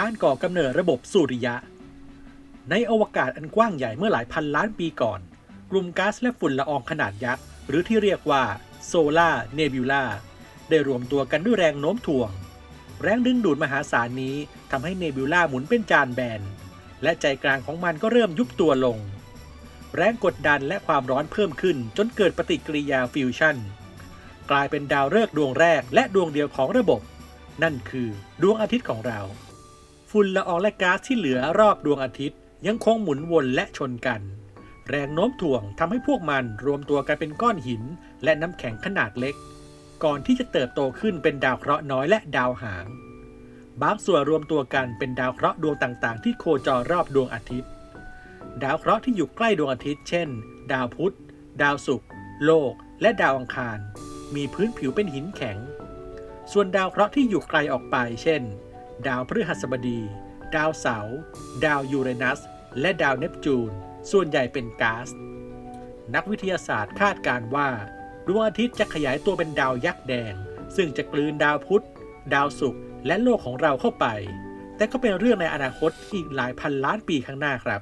การก่อกำเนิดระบบสุริยะ ในอวกาศอันกว้างใหญ่เมื่อหลายพันล้านปีก่อน กลุ่มก๊าซและฝุ่นละอองขนาดยักษ์ หรือที่เรียกว่าโซลาร์เนบิวลาได้รวมตัวกันด้วยแรงโน้มถ่วง แรงดึงดูดมหาศาลนี้ทำให้เนบิวลาหมุนเป็นจานแบน และใจกลางของมันก็เริ่มยุบตัวลง แรงกดดันและความร้อนเพิ่มขึ้นจนเกิดปฏิกิริยาฟิวชั่น กลายเป็นดาวฤกษ์ดวงแรกและดวงเดียวของระบบ นั่นคือดวงอาทิตย์ของเรา ฝุ่นละอองและก๊าซที่เหลือรอบดวงอาทิตย์ ยังคงหมุนวนและชนกัน แรงโน้มถ่วงทำให้พวกมันรวมตัวกันเป็นก้อนหิน และน้ำแข็งขนาดเล็ก ก่อนที่จะเติบโตขึ้นเป็นดาวเคราะห์น้อยและดาวหาง บางส่วนรวมตัวกันเป็นดาวเคราะห์ดวงต่างๆ ที่โคจรรอบดวงอาทิตย์ ดาวเคราะห์ที่อยู่ใกล้ดวงอาทิตย์ เช่น ดาวพุธ ดาวศุกร์ โลก และดาวอังคาร มีพื้นผิวเป็นหินแข็ง ส่วนดาวเคราะห์ที่อยู่ไกลออกไป เช่น ดาวพฤหัสบดี ดาวเสาร์ ดาวยูเรนัส และดาวเนปจูน ส่วนใหญ่เป็นก๊าซ นักวิทยาศาสตร์คาดการว่า ดวงอาทิตย์จะขยายตัวเป็นดาวยักษ์แดง ซึ่งจะกลืนดาวพุธ ดาวศุกร์ และโลกของเราเข้าไป แต่ก็เป็นเรื่องในอนาคตอีกหลายพันล้านปีข้างหน้าครับ